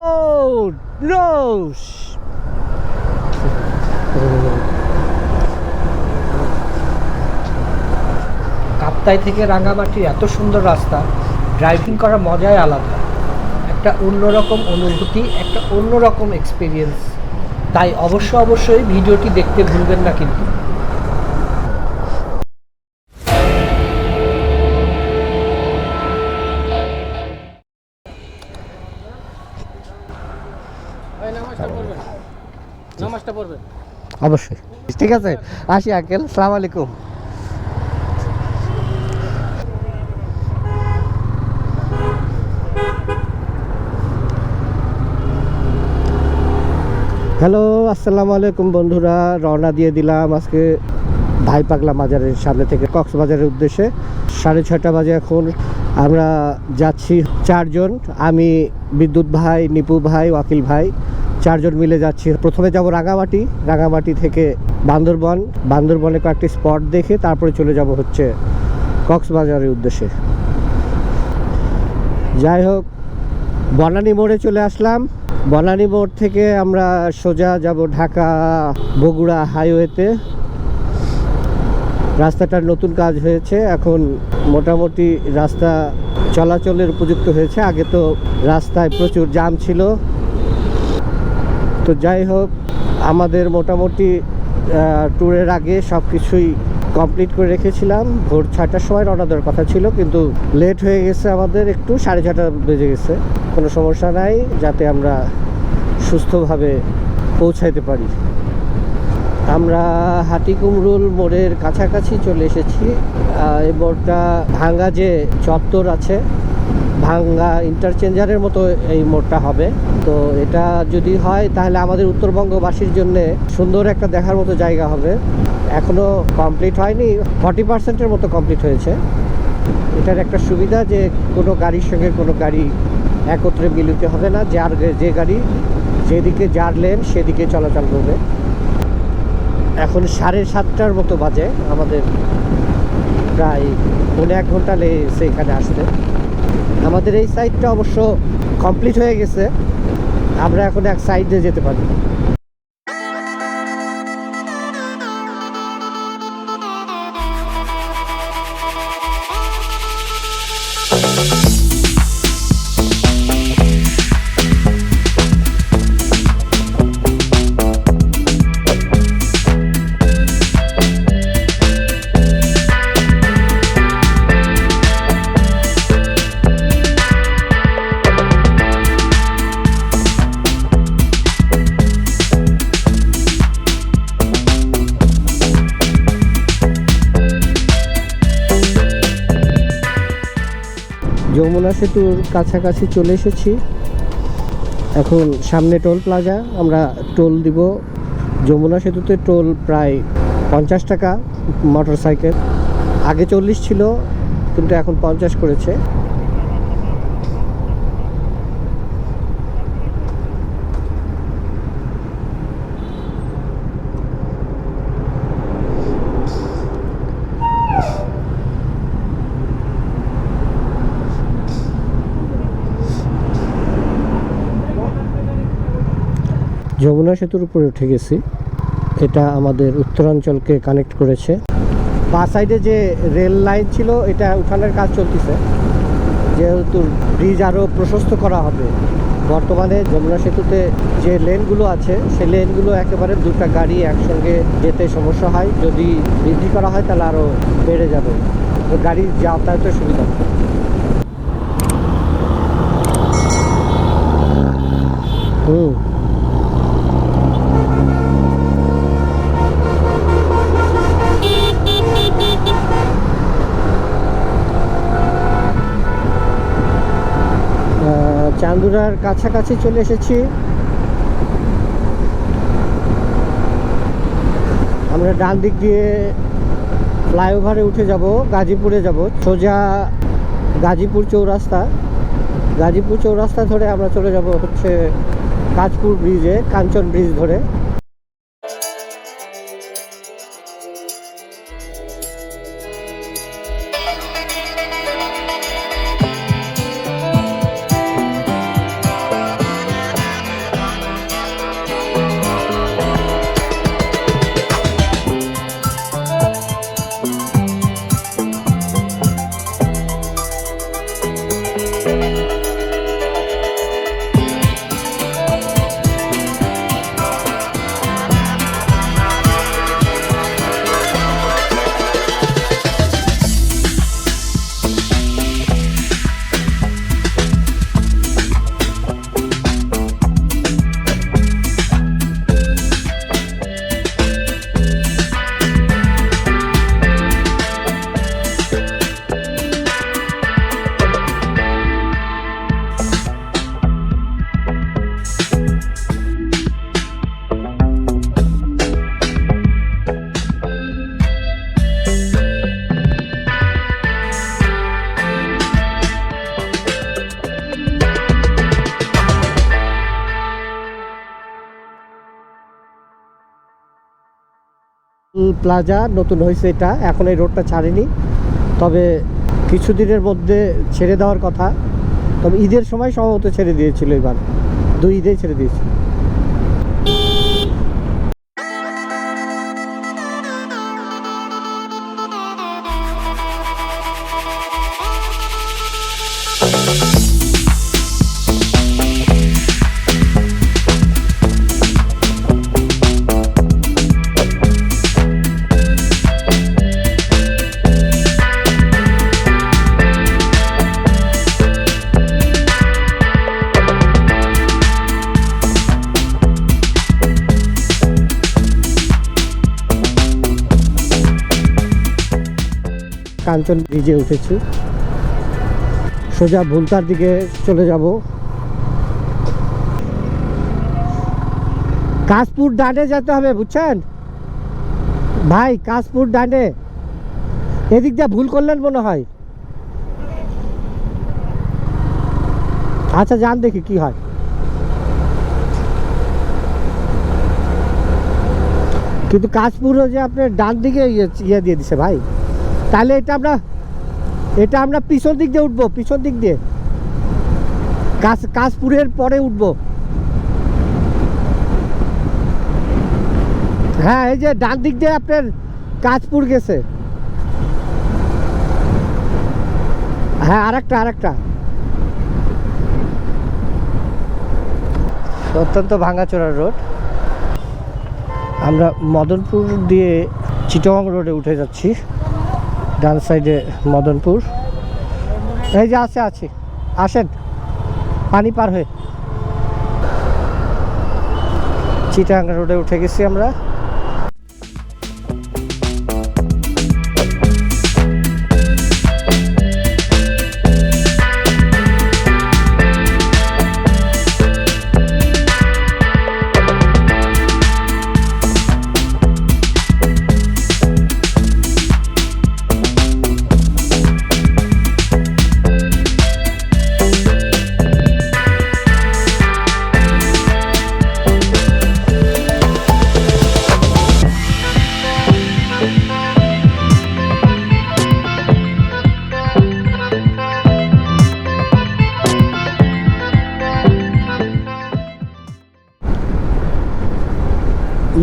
No! Shh. Kaptai থেকে রাঙ্গামাটি এত সুন্দর রাস্তা ড্রাইভিং করার মজাই আলাদা একটা অন্যরকম অনুভূতি, একটা অন্যরকম এক্সপিরিয়েন্স তাই অবশ্য অবশ্যই ভিডিওটি দেখতে ভুলবেন না কিন্তু অবশ্যই। ঠিক আছে? আসি, আঙ্কেল। সালাম আলাইকুম। হ্যালো আসসালামু আলাইকুম বন্ধুরা। রওনা দিয়ে দিলাম আজকে ভাই পাগলা বাজারের সামনে থেকে কক্সবাজারের উদ্দেশ্যে। সাড়ে ছয়টা বাজে এখন। আমরা যাচ্ছি চারজন। আমি বিদ্যুৎ ভাই, নিপু ভাই, ওয়াকিল ভাই। চারজন মিলে যাচ্ছি। প্রথমে যাব রাঙামাটি। রাঙামাটি থেকে বান্দরবন। বান্দরবনে কয়েকটি স্পট দেখে তারপরে চলে যাব হচ্ছে কক্সবাজারের উদ্দেশ্যে। যাই হোক, বনানী মোড়ে চলে আসলাম। বনানী মোড় থেকে আমরা সোজা যাব ঢাকা বগুড়া হাইওয়েতে। রাস্তাটার নতুন কাজ হয়েছে। এখন মোটামুটি রাস্তা চলাচলের উপযুক্ত হয়েছে। আগে তো রাস্তায় প্রচুর জাম ছিল। তো যাই হোক, আমাদের মোটামুটি ট্যুরের আগে সব কিছুই কমপ্লিট করে রেখেছিলাম। ভোর ছয়টার সময় রওনা দেওয়ার কথা ছিল, কিন্তু লেট হয়ে গেছে আমাদের, একটু সাড়ে ছটা বেজে গেছে। কোনো সমস্যা নাই, যাতে আমরা সুস্থভাবে পৌঁছাইতে পারি। আমরা হাটিকুমরুল মোড়ের কাছাকাছি চলে এসেছি। মোড়টা ভাঙ্গা যে চত্বর আছে ভাঙ্গা ইন্টারচেঞ্জারের মতো এই মোড়টা হবে। তো এটা যদি হয়, তাহলে আমাদের উত্তরবঙ্গবাসীর জন্য সুন্দর একটা দেখার মতো জায়গা হবে। এখনও কমপ্লিট হয়নি ফর্টি পার্সেন্টের মতো কমপ্লিট হয়েছে। এটার একটা সুবিধা যে, কোনো গাড়ির সঙ্গে কোনো গাড়ি একত্রে মিলিত হবে না। যার যে গাড়ি যেদিকে যার লেন সেদিকে চলাচল করবে। এখন সাড়ে সাতটার মতো বাজে। আমাদের প্রায় পৌনে এক ঘণ্টা লেগেছে এখানে আসতে। আমাদের এই সাইডটা অবশ্য কমপ্লিট হয়ে গেছে। আমরা এখন এক সাইডে যেতে পারি যমুনা সেতুর কাছাকাছি চলে এসেছি। এখন সামনে টোল প্লাজা, আমরা টোল দিব। যমুনা সেতুতে টোল প্রায় পঞ্চাশ টাকা মোটর সাইকেল আগে চল্লিশ ছিল, কিন্তু এখন পঞ্চাশ করেছে। যমুনা সেতুর উপরে উঠে গেছি। এটা আমাদের উত্তরাঞ্চলকে কানেক্ট করেছে। বা সাইডে যে রেল লাইন ছিল, এটা উঠানের কাজ চলতেছে। যেহেতু ব্রিজ আরও প্রশস্ত করা হবে, বর্তমানে যমুনা সেতুতে যে লেনগুলো আছে, সেই লেনগুলো একেবারে দুটা গাড়ি একসঙ্গে যেতে সমস্যা হয়। যদি বৃদ্ধি করা হয়, তাহলে আরও বেড়ে যাবে। তো গাড়ির যাতায়াতের সুবিধা হবে। হুম আহ, কাছাকাছি চলে এসেছি। আমরা ডান দিক দিয়ে ফ্লাইওভারে উঠে যাব গাজীপুরে যাব। সোজা গাজীপুর চৌরাস্তা। গাজীপুর চৌরাস্তা ধরে আমরা চলে যাব হচ্ছে কাজপুর ব্রিজে কাঞ্চন ব্রিজ ধরে। প্লাজা নতুন হয়েছে এটা। এখন এই রোডটা ছাড়েনি। তবে কিছুদিনের মধ্যে ছেড়ে দেওয়ার কথা। তবে ঈদের সময় সম্ভবত ছেড়ে দিয়েছিল এবার। দুই ঈদেই ছেড়ে দিয়েছিল। কাঞ্চন ব্রিজে উঠেছি। সোজা ভুলতার দিকে চলে যাব। কাশপুর ডানে যেতে হবে, বুঝছেন? ভাই, কাশপুর ডানে এদিক দিয়ে ভুল করলেন মনে হয়। আচ্ছা যান দেখি কি হয়। কিন্তু কাশপুরও যে আপনার ডান দিকে ইয়ে ইয়ে দিয়ে দিছে ভাই। তাহলে এটা আমরা এটা আমরা পিছন দিক দিয়ে উঠবো, পিছন দিক দিয়ে। কাশ কাশপুরের পরে উঠবো। হ্যাঁ এই যে ডান দিক দিয়ে আপনার কাশপুর গেছে। হ্যাঁ আরেকটা আরেকটা। অত্যন্ত ভাঙাচোরা রোড। আমরা মদনপুর দিয়ে চিটং রোডে উঠে যাচ্ছি। ডান সাইডে মদনপুর। এই যে আছে আছে। আসেন। পানি পার হয়ে। চিটাং রোডে উঠে গেছি আমরা।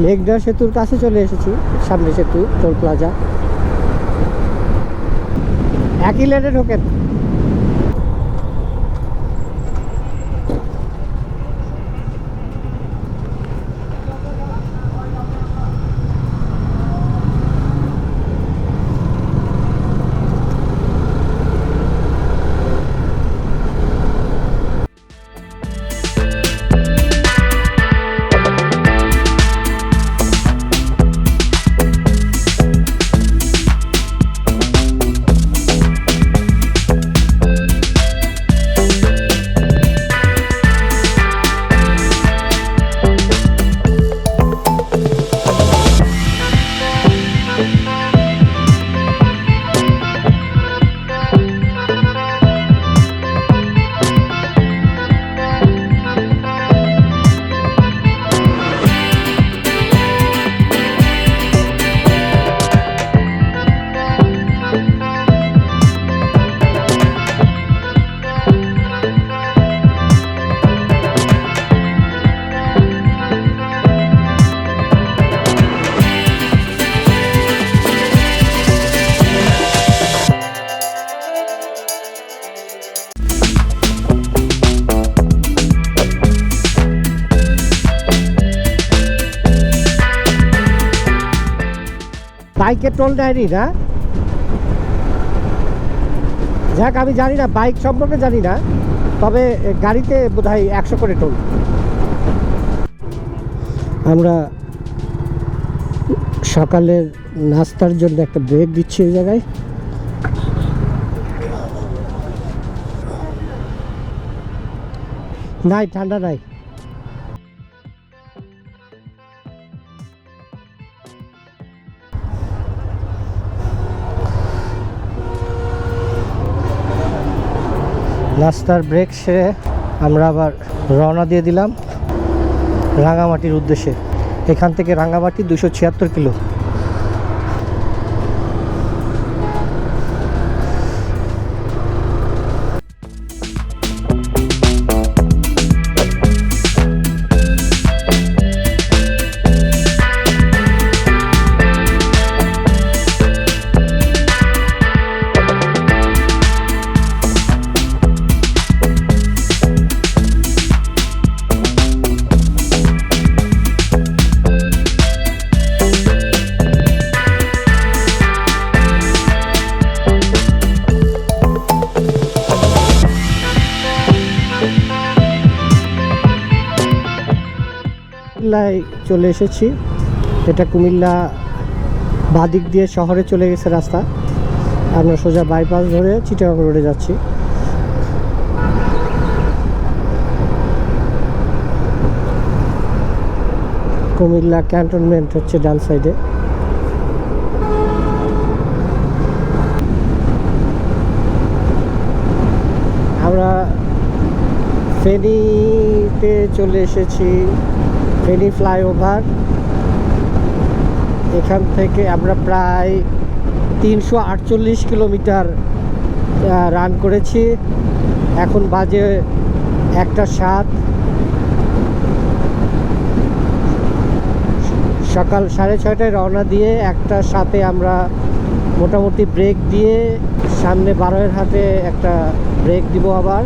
মেঘনা সেতুর কাছে চলে এসেছি সামনে সেতু টোল প্লাজা। একই লেনে ঢোকেন। বাইকের টোল নেয়নি না যাক, আমি জানি না, বাইক সম্পর্কে জানি না, তবে গাড়িতে বোধ হয় একশো করে টোল। আমরা সকালের নাস্তার জন্য একটা ব্রেক দিচ্ছি এই জায়গায়। নাই, ঠান্ডা নাই। নাস্তার ব্রেক সেরে আমরা আবার রওনা দিয়ে দিলাম রাঙামাটির উদ্দেশ্যে। এখান থেকে রাঙামাটি দুশো ছিয়াত্তর কিলো। চলে এসেছি। এটা কুমিল্লা বাদিক দিয়ে শহরে চলে গেছে রাস্তা। আমরা সোজা বাইপাস ধরে চিটাগাং রোডে যাচ্ছি। কুমিল্লা ক্যান্টনমেন্ট হচ্ছে ডান সাইডে আমরা ফেনীতে চলে এসেছি। ফেনী ফ্লাইওভার। এখান থেকে আমরা প্রায় তিনশো আটচল্লিশ কিলোমিটার রান করেছি। এখন বাজে একটা সাত। সকাল সাড়ে ছয়টায় রওনা দিয়ে একটা সাথে আমরা মোটামুটি ব্রেক দিয়ে সামনে বারোয়ের হাতে একটা ব্রেক দিব আবার।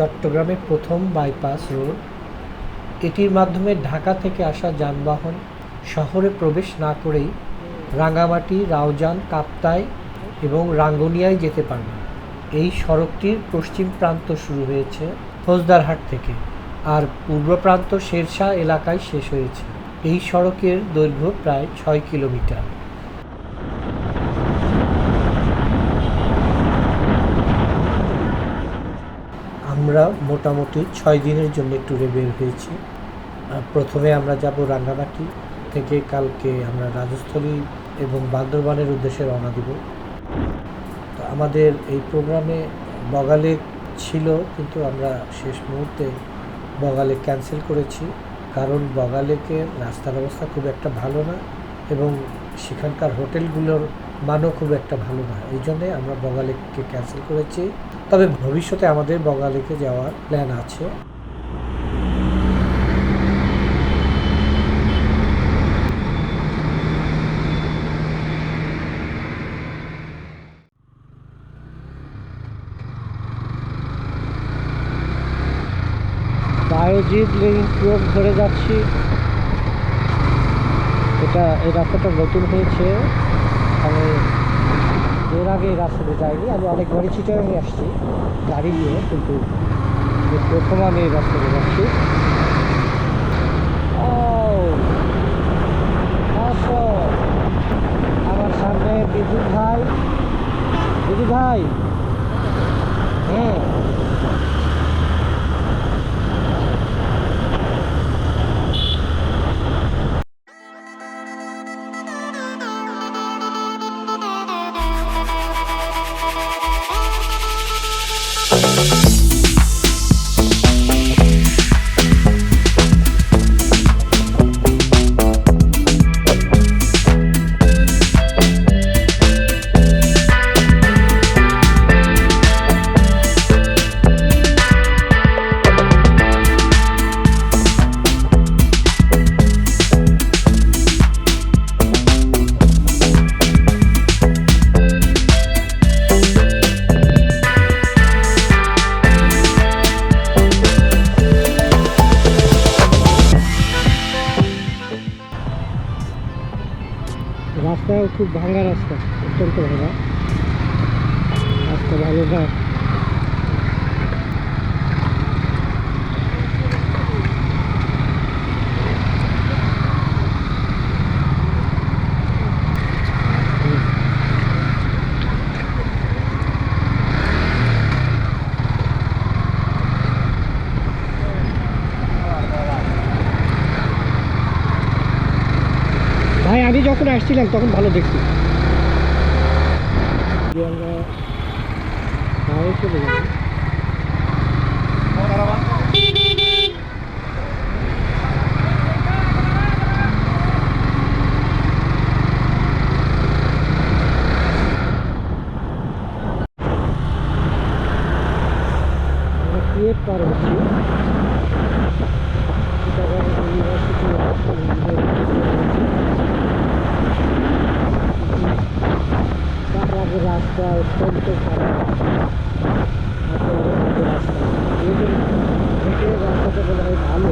চট্টগ্রামের প্রথম বাইপাস রোড। এটির মাধ্যমে ঢাকা থেকে আসা যানবাহন শহরে প্রবেশ না করেই রাঙামাটি, রাউজান, কাপ্তাই এবং রাঙ্গুনিয়ায় যেতে পারবে। এই সড়কটির পশ্চিম প্রান্ত শুরু হয়েছে ফৌজদারহাট থেকে, আর পূর্ব প্রান্ত শেরশাহ এলাকায় শেষ হয়েছে। এই সড়কের দৈর্ঘ্য প্রায় ছয় কিলোমিটার। আমরা মোটামুটি ছয় দিনের জন্য ট্যুরে বের হয়েছি। প্রথমে আমরা যাব রাঙ্গামাটি থেকে কালকে আমরা রাজস্থলী এবং বান্দরবানের উদ্দেশ্যে রওনা দিব। তো আমাদের এই প্রোগ্রামে বগালে ছিল, কিন্তু আমরা শেষ মুহূর্তে বগালে ক্যান্সেল করেছি। কারণ বগালেকের রাস্তার অবস্থা খুব একটা ভালো না এবং সেখানকার হোটেলগুলোর মানও খুব একটা ভালো না। এই জন্যে আমরা বগালেককে ক্যান্সেল করেছি। তবে ভবিষ্যতে আমাদের বগালেকে যাওয়ার প্ল্যান আছে। বায়োজিৎ রোড ধরে যাচ্ছি। এটা এই রাস্তাটা নতুন হয়েছে? আমি এর আগে রাস্তাতে যাইনি, আমি অনেকবারই চিটাগাঙে আসছি, গাড়ি নিয়ে, কিন্তু প্রথম আমি এই রাস্তাতে যাচ্ছি। আমার সামনে বিদ্যুৎ ভাই বিদ্যুৎ ভাই। হ্যাঁ। ভাঙা রাস্তা অত্যন্ত ভাঙা রাস্তা ভালো না ভাই আমি যখন আসছিলাম তখন ভালো দেখছি আমরা চলে যাব। আমরা কুয়েত পার হচ্ছি চিটাগাং ইউনিভার্সিটি তার আগে রাস্তা অত্যন্ত খারাপ তারপরে আগে রাস্তা এই যে হেঁটে রাস্তাটা বলা হয় ভালো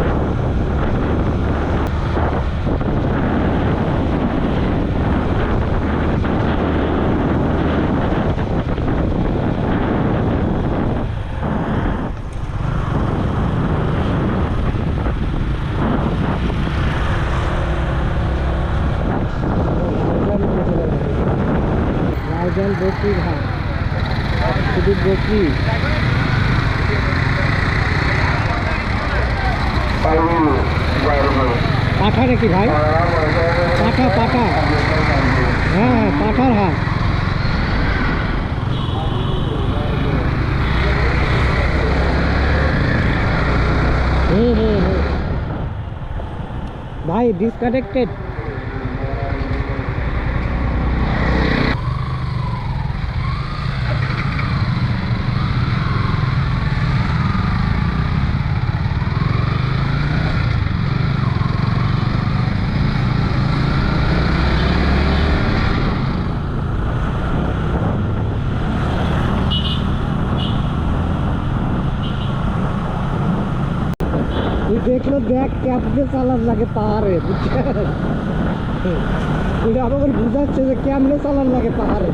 লালজান বকরির হাট শুধু বকরি পাঠা নাকি ভাই পাঠা পাঠা হ্যাঁ হ্যাঁ পাঠার হাট হুম হুম হুম ভাই ডিসকানেক্টেড তুই দেখল দেখ ক্যাপে চালান লাগে পাহাড়ে বুঝছেন এটা আমাকে বুঝাচ্ছে যে কেমনে চালান লাগে পাহাড়ে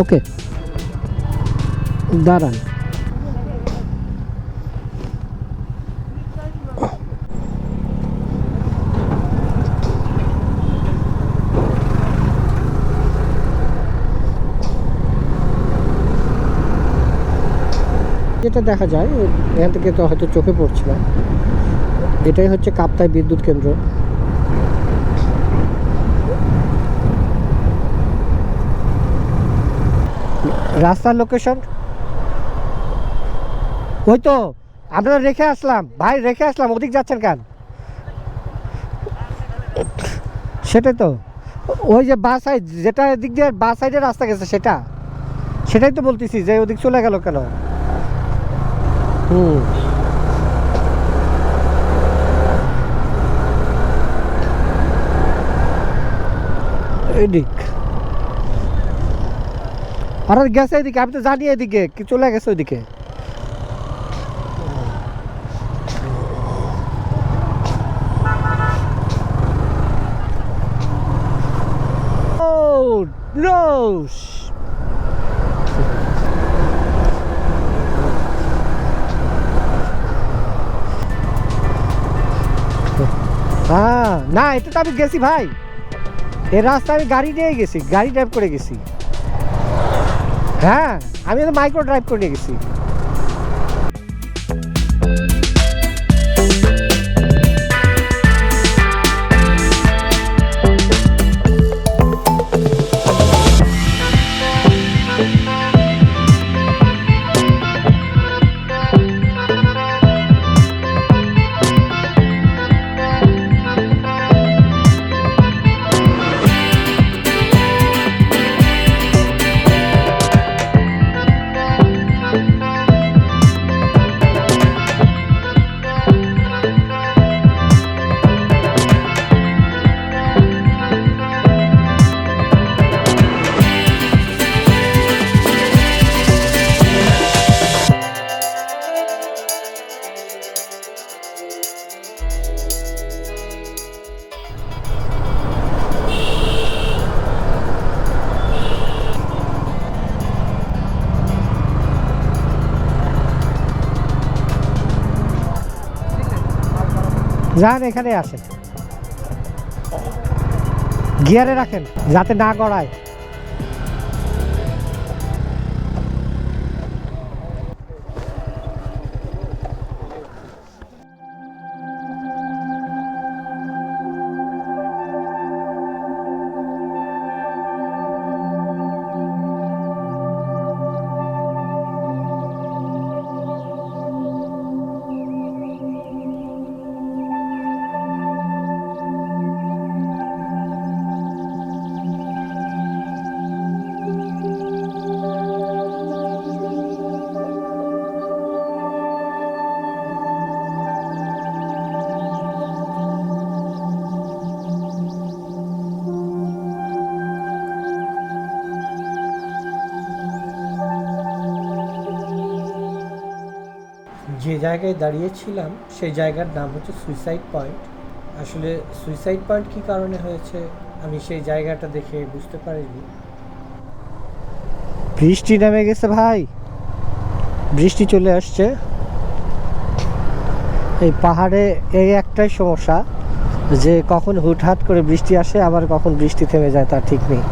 ওকে। দাঁড়ান। যেটা দেখা যায়, এখান থেকে তো হয়তো চোখে পড়ছে না। এটাই হচ্ছে কাপ্তাই বিদ্যুৎ কেন্দ্র। রাস্তার লোকেশন ওই তো আপনারা রেখে আসলাম। ভাই, রেখে আসলাম, ওদিক যাচ্ছেন কেন? সেটাই তো। ওই যে বাস সাইড যেটা এদিক দিয়ে বাস সাইডে রাস্তা গেছে, সেটা। সেটাই তো বলতেছি, যে ওদিক চলে গেল কেন? হুম। এদিক। আর গেছে এদিকে, আমি তো জানি এদিকে, কি চলে গেছে ওইদিকে। হ্যাঁ না এটা তো আমি গেছি ভাই। এই রাস্তা আমি গাড়ি নিয়ে গেছি, গাড়ি ড্রাইভ করে গেছি। হ্যাঁ আমি তো মাইক্রো ড্রাইভ করে নিয়ে গেছি। যান এখানে আসেন। গিয়ারে রাখেন যাতে না গড়ায়। জায়গায় দাঁড়িয়েছিলাম, সেই জায়গার নাম হচ্ছে সুইসাইড পয়েন্ট আসলে সুইসাইড পয়েন্ট কী কারণে হয়েছে, আমি সেই জায়গাটা দেখে বুঝতে পারিনি। বৃষ্টি নেমে গেছে ভাই। বৃষ্টি চলে আসছে। এই পাহাড়ে এই একটাই সমস্যা, যে কখন হুটহাট করে বৃষ্টি আসে, আবার কখন বৃষ্টি থেমে যায় তার ঠিক নেই।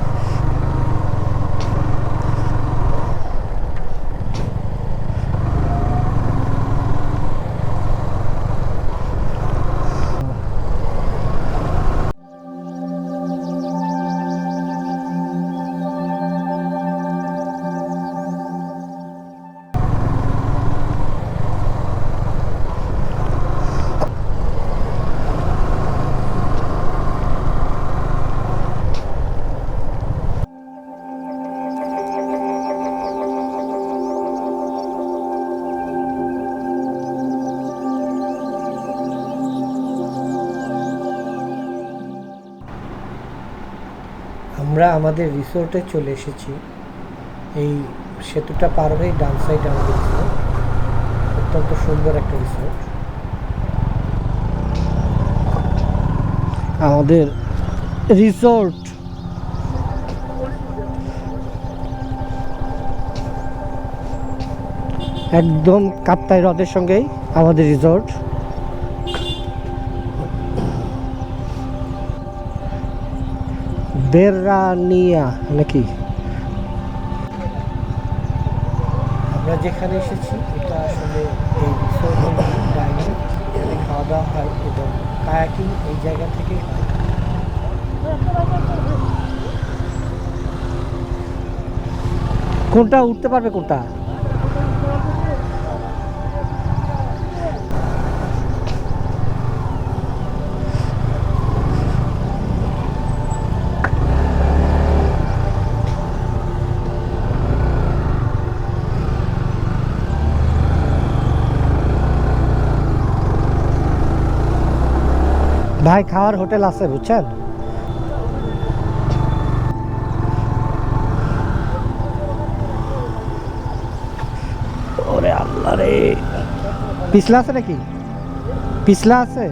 আমাদের রিসোর্টে চলে এসেছি। এই সেতুটা পার হয়ে ডান সাইড আমাদের রিসোর্ট অত্যন্ত সুন্দর একটা রিসোর্ট আমাদের রিসোর্ট একদম কাপ্তাই হ্রদের সঙ্গেই আমাদের রিসোর্ট বেরানিয়া নাকি? আমরা যেখানে এসেছি এটা আসলে এই রিসোর্টের ডাইনিং এখানে খাওয়া দাওয়া হয় এবং কায়াকিং এই জায়গা থেকে হয়। কোনটা উঠতে পারবে কোনটা? ভাই খাওয়ার হোটেল আছে বুঝছেন? ওরে আল্লাহ পিছলা আছে নাকি? পিছলা আছে?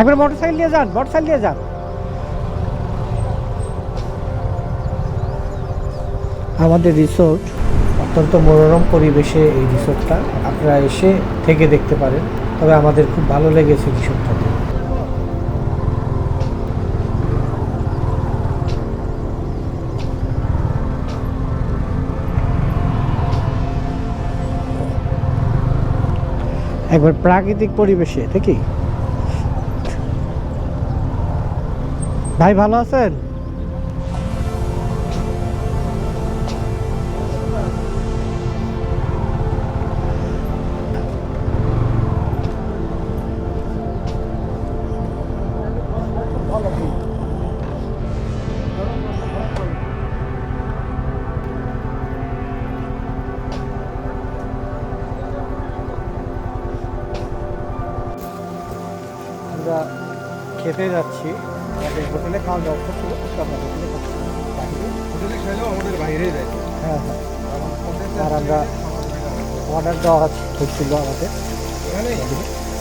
একবার মোটরসাইকেল নিয়ে যান মোটরসাইকেল নিয়ে যান। আমাদের রিসোর্ট অত্যন্ত মনোরম পরিবেশে এই রিসোর্টটা। আপনারা এসে থেকে দেখতে পারেন তবে আমাদের খুব ভালো লেগেছে রিসোর্টটাতে একবার প্রাকৃতিক পরিবেশে দেখি ভাই ভালো আছেন? খেতে যাচ্ছি। আমাদের হোটেলে খাওয়া দাওয়া ছিল কিন্তু হোটেলে খাইলেও আমাদের বাইরে যায়। হ্যাঁ হ্যাঁ। আর আমরা অর্ডার দেওয়া হচ্ছিল আমাদের।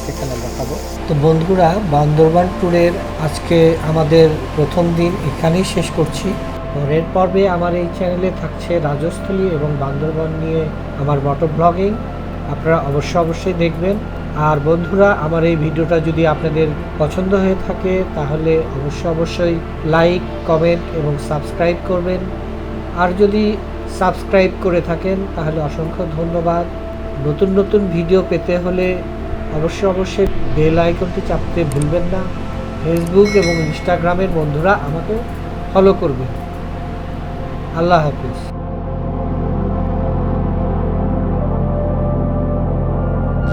সেখানে আমরা খাব। তো বন্ধুরা বান্দরবান ট্যুরের আজকে আমাদের প্রথম দিন এখানেই শেষ করছি। পরের পর্বে আমার এই চ্যানেলে থাকছে রাজস্থলী এবং বান্দরবান নিয়ে আমার মোটর ব্লগিং আপনারা অবশ্যই অবশ্যই দেখবেন। আর বন্ধুরা, আমার এই ভিডিওটা যদি আপনাদের পছন্দ হয়ে থাকে, তাহলে অবশ্যই অবশ্যই লাইক, কমেন্ট এবং সাবস্ক্রাইব করবেন। আর যদি সাবস্ক্রাইব করে থাকেন, তাহলে অসংখ্য ধন্যবাদ। নতুন নতুন ভিডিও পেতে হলে অবশ্যই অবশ্যই বেল আইকনটি চাপতে ভুলবেন না। ফেসবুক এবং ইনস্টাগ্রামের বন্ধুরা আমাকে ফলো করবেন। আল্লাহ হাফিজ।